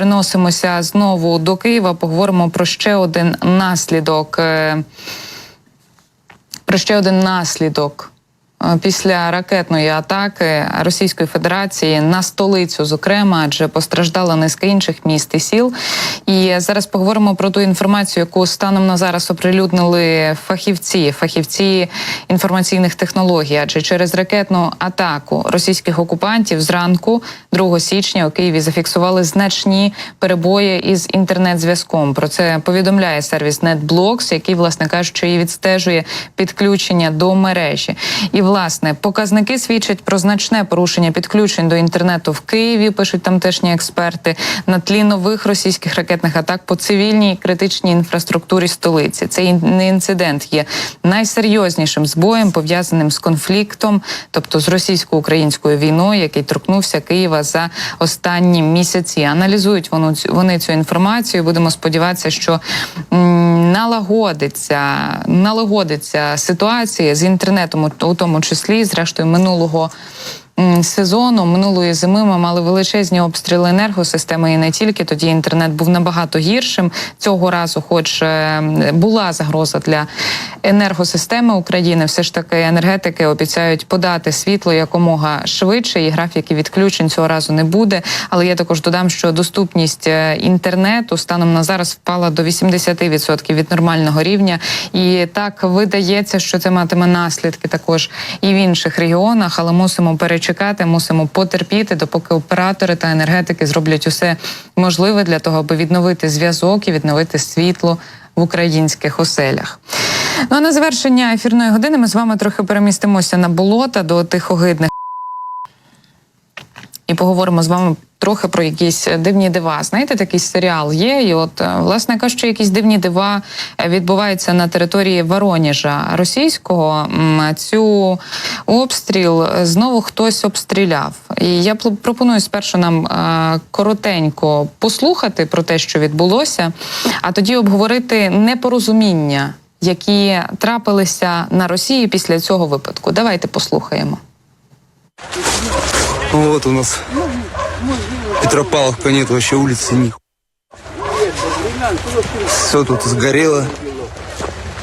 переносимося знову до Києва. Поговоримо про ще один наслідок. е, Про ще один наслідок. Е, Після ракетної атаки Російської Федерації на столицю, зокрема, адже постраждала низка інших міст і сіл. І зараз поговоримо про ту інформацію, яку станом на зараз оприлюднили фахівці, фахівці інформаційних технологій. Адже через ракетну атаку російських окупантів зранку, 2 січня, у Києві зафіксували значні перебої із інтернет-зв'язком. Про це повідомляє сервіс NetBlocks, який, власне кажучи, і відстежує підключення до мережі. І власне показники свідчать про значне порушення підключень до інтернету в Києві. Пишуть тамтешні експерти на тлі нових російських ракетних атак по цивільній критичній інфраструктурі столиці. Цей ін- інцидент є найсерйознішим збоєм, пов'язаним з конфліктом, тобто з російсько-українською війною, який торкнувся Києва за останні місяці. Аналізують вони цю, інформацію. Будемо сподіватися, що налагодиться, налагодиться ситуація з інтернетом, у- у тому числі, зрештою, минулого. Сезону минулої зими ми мали величезні обстріли енергосистеми, і не тільки тоді інтернет був набагато гіршим. Цього разу, хоч е, була загроза для енергосистеми України, все ж таки енергетики обіцяють подати світло якомога швидше, і графіки відключень цього разу не буде. Але я також додам, що доступність е, інтернету станом на зараз впала до 80% від нормального рівня, і так видається, що це матиме наслідки також і в інших регіонах, але мусимо перечекати, мусимо потерпіти, допоки оператори та енергетики зроблять усе можливе для того, аби відновити зв'язок і відновити світло в українських оселях. Ну а на завершення ефірної години ми з вами трохи перемістимося на болота до тих огидних. І поговоримо з вами трохи про якісь дивні дива. Знаєте, такий серіал є, і от е, власне кажучи, якісь дивні дива е, відбуваються на території Вороніжа російського. Цю обстріл е, знову хтось обстріляв. І я пропоную спершу нам е, коротенько послухати про те, що відбулося, а тоді обговорити непорозуміння, які трапилися на Росії після цього випадку. Давайте послухаємо. Вот у нас Петропавловка нет вообще улицы ни Все тут сгорело,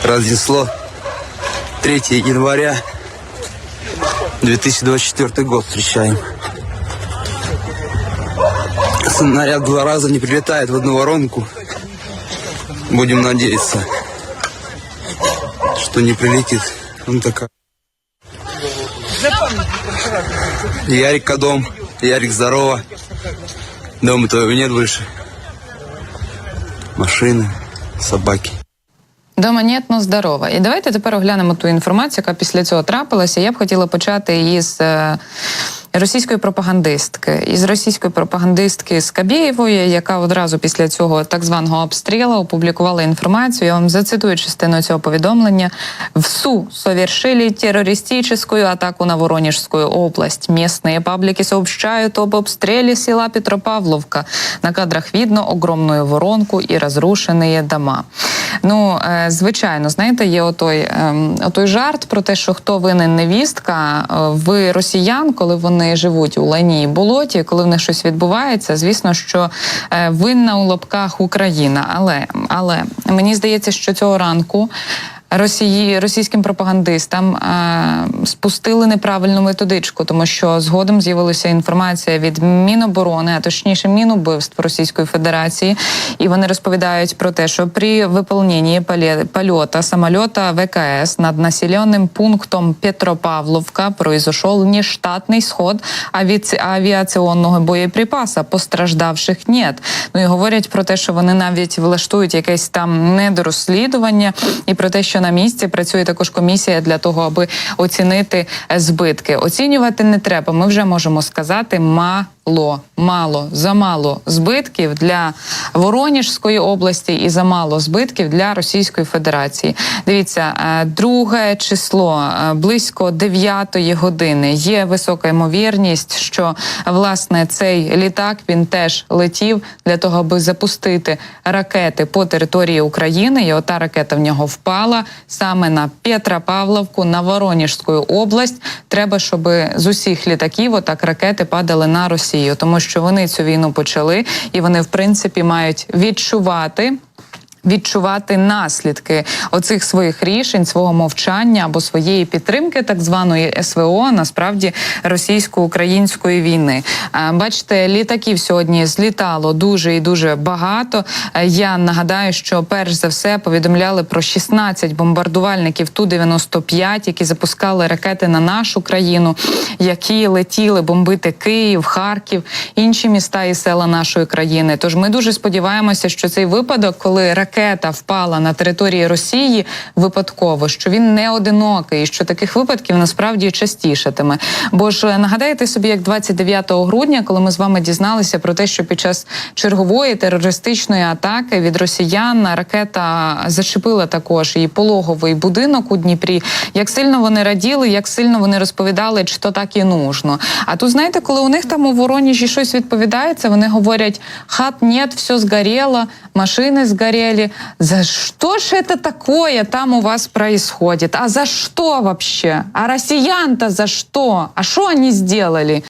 разнесло. 3 января 2024 год встречаем. Снаряд два раза не прилетает в одну воронку. Будем надеяться, что не прилетит. Он такая. Ярик Кадом. Ярик, здорово. Дома твоего нет больше. Машины, собаки. Дома нет, но здорова. І давайте тепер оглянемо ту інформацію, яка після цього трапилася. Я б хотіла почати із е, російської пропагандистки, із російської пропагандистки Скабєєвої, яка одразу після цього так званого обстрілу опублікувала інформацію. Я вам зацитую частину цього повідомлення. ВСУ совершили террористическую атаку на Воронежскую область. Местные паблики сообщают об обстреле села Петропавловка. На кадрах видно огромную воронку і розрушені дома. Ну, е, звичайно, знаєте, є отой, ем, отой жарт про те, що хто винен невістка е, в росіян, коли вони живуть у лайні і болоті, коли в них щось відбувається, звісно, що е, винна у лапках Україна. Але, але мені здається, що цього ранку. Росії російським пропагандистам е, спустили неправильну методичку, тому що згодом з'явилася інформація від Міноборони, а точніше Мінубивств Російської Федерації, і вони розповідають про те, що при виповненні польота самолета ВКС над населеним пунктом Петропавловка произошел нештатний сход авіаці- авіаційного боєприпаса. Постраждавших нет. Ну і говорять про те, що вони навіть влаштують якесь там недорозслідування, і про те, що на місці працює також комісія для того, аби оцінити е, збитки. Оцінювати не треба. Ми вже можемо сказати мало, мало, замало збитків для Воронежської області і замало збитків для Російської Федерації. Дивіться, е, друге число е, близько 9 години. Є висока ймовірність, що власне цей літак він теж летів для того, аби запустити ракети по території України. І ота ракета в нього впала саме на Петропавловку, на Воронежську область. Треба, щоб з усіх літаків отак ракети падали на Росію. Росію, тому що вони цю війну почали, і вони в принципі мають відчувати. Відчувати наслідки оцих своїх рішень, свого мовчання або своєї підтримки, так званої СВО, насправді російсько-української війни. Е, Бачите, літаків сьогодні злітало дуже і дуже багато. Е, Я нагадаю, що перш за все повідомляли про 16 бомбардувальників ту 95 які запускали ракети на нашу країну, які летіли бомбити Київ, Харків, інші міста і села нашої країни. Тож ми дуже сподіваємося, що цей випадок, коли ракета впала на території Росії, випадково, що він не одинокий, що таких випадків насправді частішатиме. Бо ж е, нагадаєте собі, як 29 грудня, коли ми з вами дізналися про те, що під час чергової терористичної атаки від росіян ракета зачепила також і пологовий будинок у Дніпрі. Як сильно вони раділи, як сильно вони розповідали, чи то так і нужно. А тут знаєте, коли у них там у Воронежі щось відповідається, вони говорять: хат нет, все згоріло, машини згорели. За що ж это такое там у вас происходит? А за що вообще? А росіян-то за що? А что вони сделали?